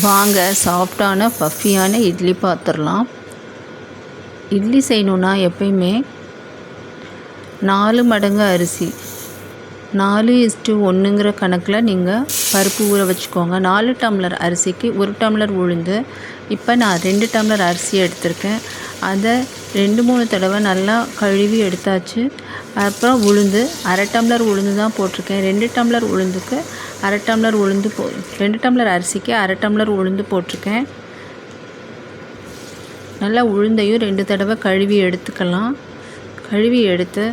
வாங்க சாஃப்டான பஃபியான இட்லி பார்த்துடலாம் இட்லி செய்யணுன்னா எப்பயுமே நாலு மடங்கு அரிசி. நாலு இஸ்ட்டு ஒன்றுங்கிற கணக்கில் நீங்கள் பருப்பு ஊற வச்சுக்கோங்க. நாலு டம்ளர் அரிசிக்கு ஒரு டம்ளர் உளுந்து. இப்போ நான் ரெண்டு டம்ளர் அரிசி எடுத்திருக்கேன். அதை ரெண்டு மூணு தடவை நல்லா கழுவி எடுத்தாச்சு. அப்புறம் உளுந்து அரை டம்ளர் உளுந்து தான் போட்டிருக்கேன். ரெண்டு டம்ளர் உளுந்துக்கு அரை டம்ளர் உளுந்து போ ரெண்டு டம்ளர் அரிசிக்கு அரை டம்ளர் உளுந்து போட்டிருக்கேன். நல்லா உளுந்தையும் ரெண்டு தடவை கழுவி எடுத்துக்கலாம். கழுவி எடுத்து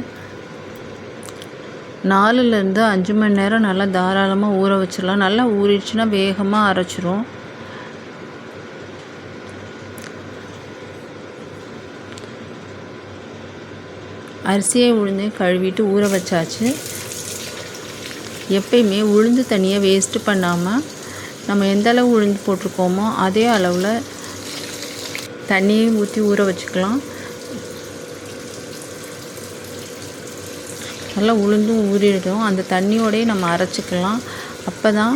நாலுலேருந்து அஞ்சு மணி நேரம் நல்லா தாராளமாக ஊற வச்சிடலாம். நல்லா ஊறிடுச்சுன்னா வேகமாக அரைச்சிரும். அரிசியை உளுந்து கழுவிட்டு ஊற வச்சாச்சு. எப்பயுமே உளுந்து தனியாக வேஸ்ட்டு பண்ணாமல் நம்ம எந்த அளவு உளுந்து போட்டிருக்கோமோ அதே அளவில் தண்ணியை ஊற்றி ஊற வச்சுக்கலாம். நல்லா உளுந்தும் ஊறிடும் அந்த தண்ணியோடய நம்ம அரைச்சிக்கலாம். அப்போ தான்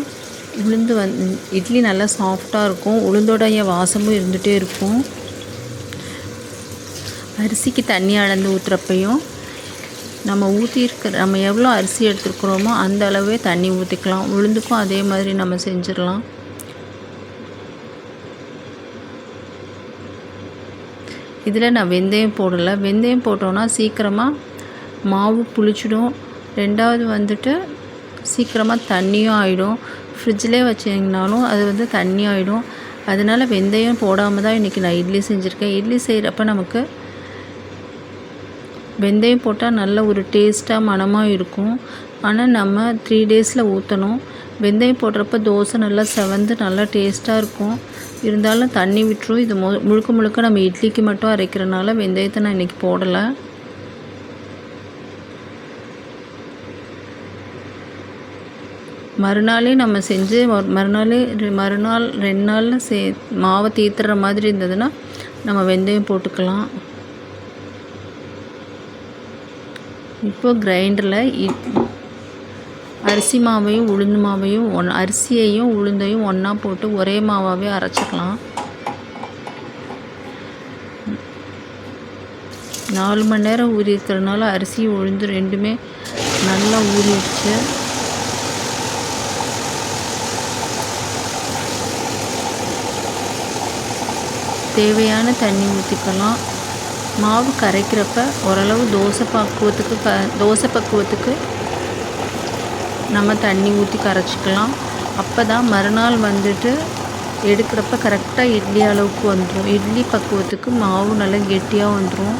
உளுந்து வந் இட்லி நல்லா சாஃப்டாக இருக்கும். உளுந்தோடைய வாசமும் இருந்துகிட்டே இருக்கும். அரிசிக்கு தண்ணி அளந்து ஊற்றுறப்பையும் நம்ம ஊற்றிருக்கிற நம்ம எவ்வளோ அரிசி எடுத்துருக்குறோமோ அந்த அளவே தண்ணி ஊற்றிக்கலாம் உளுந்துக்கும் அதே மாதிரி நம்ம செஞ்சிடலாம். இதில் நான் வெந்தயம் போடலை. வெந்தயம் போட்டோன்னா சீக்கிரமாக மாவு புளிச்சிடும். ரெண்டாவது வந்துட்டு சீக்கிரமாக தண்ணியும் ஆகிடும் ஃப்ரிட்ஜ்லேயே வச்சிங்கனாலும் அது வந்து தண்ணி ஆகிடும் அதனால் வெந்தயம் போடாமல் தான் இன்றைக்கி நான் இட்லி செஞ்சுருக்கேன். இட்லி செய்கிறப்ப நமக்கு வெந்தயம் போட்டால் நல்ல ஒரு டேஸ்ட்டாக மணமாக இருக்கும். ஆனால் நம்ம த்ரீ டேஸில் ஊற்றணும் வெந்தயம் போடுறப்ப தோசை நல்லா செவந்து நல்லா டேஸ்ட்டாக இருக்கும். இருந்தாலும் தண்ணி விட்டுரும். இது மு முழுக்க முழுக்க நம்ம இட்லிக்கு மட்டும் அரைக்கிறனால வெந்தயத்தை நான் இன்றைக்கி போடலை. மறுநாளே நம்ம செஞ்சு மறுநாளே மறுநாள் ரெண்டு நாளில் சே மாவை தீத்துற மாதிரி இருந்ததுன்னா நம்ம வெந்தயம் போட்டுக்கலாம். இப்போது கிரைண்டரில் அரிசி மாவையும் உளுந்து மாவையும் ஒன் அரிசியையும் உளுந்தையும் ஒன்றா போட்டு ஒரே மாவாகவே அரைச்சிக்கலாம். நாலு மணி நேரம் ஊறி இருக்கிறதுனால அரிசி உளுந்து ரெண்டுமே நல்லா ஊறிடுச்சு. தேவையான தண்ணி ஊற்றிக்கலாம் மாவு கரைக்கிறப்ப ஓரளவு தோசை பக்குவத்துக்கு க தோசை பக்குவத்துக்கு நம்ம தண்ணி ஊற்றி கரைச்சிக்கலாம். அப்போ தான் மறுநாள் வந்துட்டு எடுக்கிறப்ப கரெக்டாக இட்லி அளவுக்கு வந்துடும் இட்லி பக்குவத்துக்கு மாவு நல்லா கெட்டியாக வந்துடும்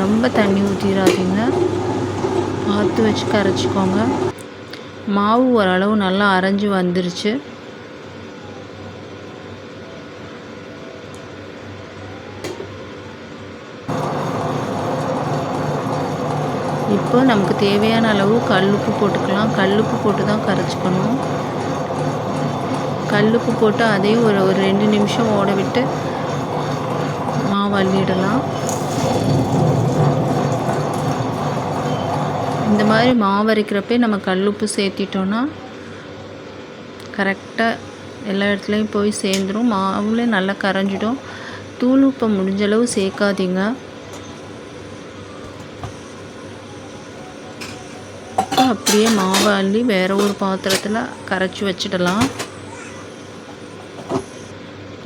ரொம்ப தண்ணி ஊற்றிடாதீங்க பார்த்து வச்சு கரைச்சிக்கோங்க. மாவு ஓரளவு நல்லா அரைஞ்சி வந்துருச்சு. இப்போ நமக்கு தேவையான அளவு கல்லுப்பு போட்டுக்கலாம். கல்லுப்பு போட்டு தான் கரைச்சிக்கணும் கல்லுப்பு போட்டு அதையும் ஒரு ஒரு ரெண்டு நிமிஷம் ஓட விட்டு மாவு அள்ளிடலாம். இந்த மாதிரி மாவு அரைக்கிறப்பே நம்ம கல்லுப்பு சேர்த்திட்டோன்னா கரெக்டாக எல்லா இடத்துலையும் போய் சேர்ந்துடும் மாவுலேயும் நல்லா கரைஞ்சிடும். தூள் உப்பை முடிஞ்சளவு சேர்க்காதீங்க. அப்படியே மாவை அள்ளி வேறு ஒரு பாத்திரத்தில் கரைச்சி வச்சிடலாம்.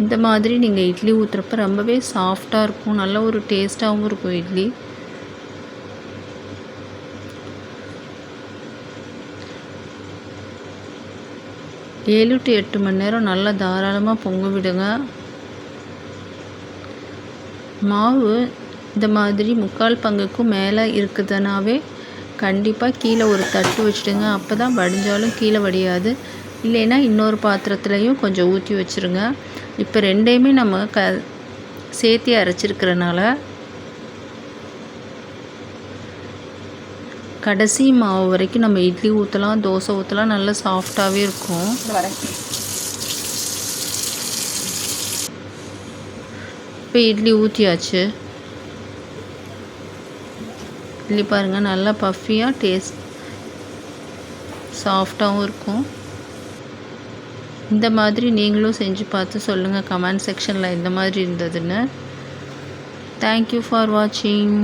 இந்த மாதிரி நீங்கள் இட்லி ஊற்றுறப்ப ரொம்பவே சாஃப்டாக இருக்கும். நல்ல ஒரு டேஸ்ட்டாகவும் இருக்கும் இட்லி. ஏழு டு எட்டு மணி நேரம் நல்லா தாராளமாக பொங்க விடுங்க. மாவு இந்த மாதிரி முக்கால் பங்குக்கும் மேலே இருக்குதுனாவே கண்டிப்பாக கீழே ஒரு தட்டு வச்சுடுங்க. அப்போ தான் வடிஞ்சாலும் கீழே வடியாது. இல்லைன்னா இன்னொரு பாத்திரத்துலையும் கொஞ்சம் ஊற்றி வச்சுருங்க. இப்போ ரெண்டையுமே நம்ம க சேர்த்தி அரைச்சிருக்கிறனால கடைசி மாவு வரைக்கும் நம்ம இட்லி ஊற்றலாம் தோசை ஊற்றலாம் நல்லா சாஃப்டாகவே இருக்கும். இப்போ இட்லி ஊற்றியாச்சு இட்லி பாருங்கள் நல்லா பஃபியாக டேஸ்ட் சாஃப்டாகவும் இருக்கும். இந்த மாதிரி நீங்களும் செஞ்சு பார்த்து சொல்லுங்கள் கமெண்ட் செக்ஷனில் இந்த மாதிரி இருந்ததுன்னு. தேங்க்யூ ஃபார் வாட்சிங்